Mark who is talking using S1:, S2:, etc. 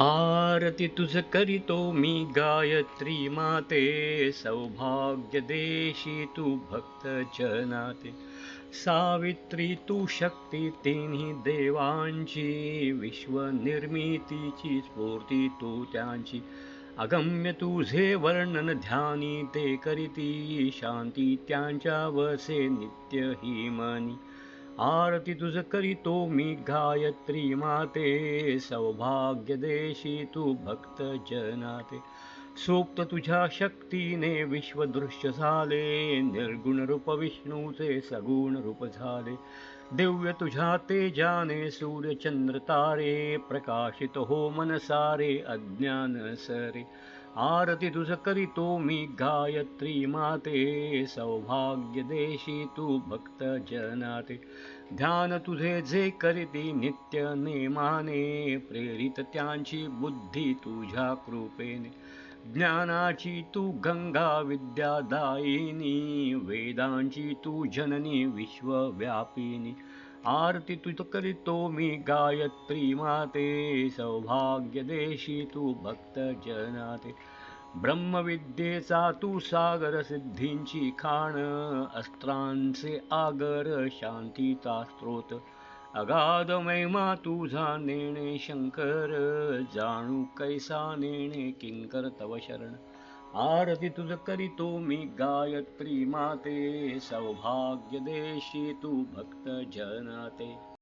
S1: आरती तुझ करीतो मी गायत्री माते, सौभाग्य देशी तू भक्त जनाते। सावित्री तू शक्ती तिन्ही देवांची विश्वनिर्मितीची स्फूर्ती तू त्यांची। अगम्य तुझे वर्णन ध्यानी ते करीती, शांती त्यांच्या वसे नित्य ही मनी। आरति आरतितुजकरितो मी गायत्री माते सौभाग्यदेशी तु भक्तजनाते। सोप्त तुझ्या शक्तीने विश्वदृश्य झाले निर्गुण रूप विष्णूचे सगुण रूप झाले दिव्य तुझ्या तेजाने सूर्यचंद्र तारे प्रकाशित हो मनसारे अज्ञान सरे आरती तुझ करीतो मी गायत्री माते सौभाग्य देशी तू भक्त जनाते ध्यान तुझे जे करीती नित्य नेमाने प्रेरित त्यांची बुद्धी तुझ्या कृपेने। ज्ञानाची तू गंगा विद्यादायिनी वेदांची तू जननी विश्वव्यापिनी। आरती तुझ करीतो मी गायत्री माते सौभाग्य देशी तू भक्त जनाते ब्रह्मविद्येचा तू सागर सिद्धींची खाण अस्त्रांचे आगर शांतीचा स्त्रोत अगाध महिमा तुझा नेणे शंकर जाणू कैसा नेणे किंकर तव शरण। आरती तुझ करीतो मी गायत्री माते सौभाग्य देशी तू भक्त जनाते